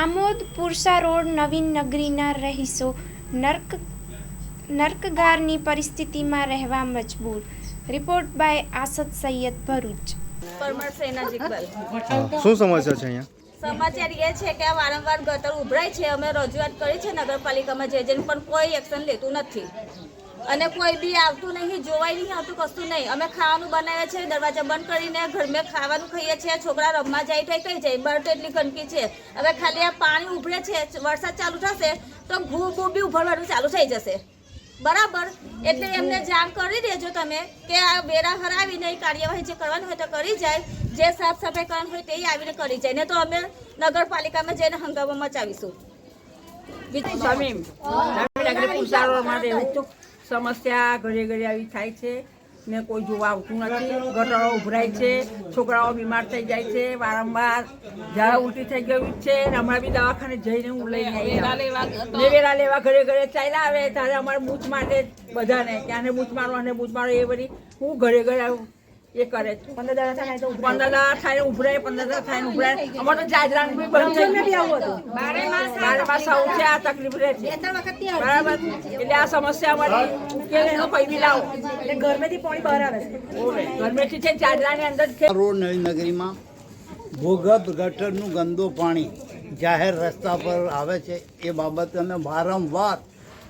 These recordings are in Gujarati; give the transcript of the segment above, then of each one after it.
આમોદ પુરસા રોડ નવીન નગરીના રહીશો. નર્ક નર્કગારની પરિસ્થિતિમાં રહેવા મજબૂર. Report by Asad Sayed Bharuch. Parmar સેના જીકબલ શું સમસ્યા છે અહીંયા? સમાચાર એ છે કે આ વારંવાર ગટર ઉભરાય છે. અમે રજૂઆત કરી છે નગરપાલિકામાં જે જેને પણ કોઈ એક્શન લેતું નથી. અને કોઈ બી આવતું નહીં, જોવાય નહીં, આવતું કશું નહીં. અમે ખાવાનું બનાવીએ છીએ, દરવાજા બંધ કરીને ઘરમાં ખાવાનું ખાઈએ છીએ, છોકરા રમવા જાય તો કઈ જાય? બહાર એટલી ગંદકી છે. હવે ખાલી આ પાણી ઉભરે છે, વરસાદ ચાલુ થશે, તો ઘૂ ઘૂ બી ઉભરવાનું ચાલુ થઈ જશે. બરાબર? એટલે એમને જાણ કરી દેજો તમે કે આ વેરા હરાવીને કાર્યવાહી જે કરવાની હોય તો કરી જાય. જે સાફ સફાઈ કરવાની હોય તે આવીને કરી જાય. ને તો અમે નગરપાલિકામાં જઈને હંગામા મચાવીશું. સમીમ નગરી માટે સમસ્યા ઘરે ઘરે આવી થાય છે. ને કોઈ જોવા આવતું નથી. ગટરો ઉભરાય છે. છોકરાઓ બીમાર થઈ જાય છે. વારંવાર ઝાડા ઉલટી થઈ ગયું છે. ને હમણાં બી દવાખાને જઈને હું લઈને આવી લેવેરા લેવા ઘરે ઘરે ચાલ્યા આવે. ત્યારે અમારે મૂછ માટે બધાને. ત્યાંને મૂછ મારો અને મૂછ મારો એ બધી. હું ઘરે ઘરે આવું. એ કરે છે. પંદર દાડા થાય તો પંદર દાડા થાય ઉભરાય પંદર દાડા થાય ઉભરાય. અમારે તો જાજરાનું બી બંધ થઈ ગયું બારે માસ આવું છે આ તકલીફ રહે છે. બરાબર. એટલે આ સમસ્યા અમારી ઉકેલ એનો પૈવી બી લાવો. એટલે ઘરમેથી પાણી બહાર આવે છે. ઘરમેથી છે જાજરાની અંદર છે રોડ નવી નગરીમાં ભૂગર્ભ ગટરનું ગંદુ પાણી જાહેર રસ્તા પર આવે છે. એ બાબતે અમે વારંવાર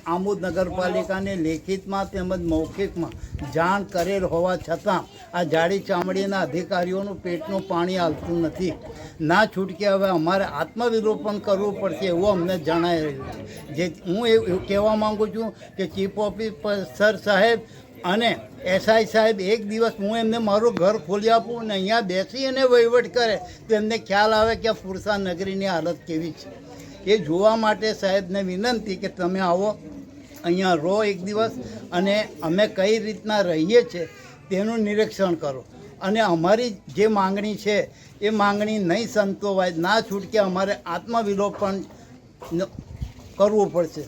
આમોદ નગરપાલિકાને લેખિતમાં તેમજ મૌખિકમાં જાણ કરેલ હોવા છતાં આ જાડી ચામડીના અધિકારીઓનું પેટનું પાણી આવતું નથી. ના છૂટકે હવે અમારે આત્મવિરોપણ કરવું પડશે એવું અમને જણાઈ રહ્યું છે. જે હું એવું કહેવા માગું છું કે ચીફ ઓફિસર સાહેબ અને એસઆઈ સાહેબ એક દિવસ હું એમને મારું ઘર ખોલી આપું અને અહીંયા બેસી અને વહીવટ કરે તો એમને ખ્યાલ આવે કે આ પુરસા નગરીની હાલત કેવી છે. એ જોવા માટે સાહેબને વિનંતી કે તમે આવો. અહીંયા રહો એક દિવસ અને અમે કઈ રીતના રહીએ છીએ તેનું નિરીક્ષણ કરો. અને અમારી જે માંગણી છે, એ માંગણી નહીં સંતોવાય, ના છૂટકે અમારે આત્મવિલોપન કરવું પડશે.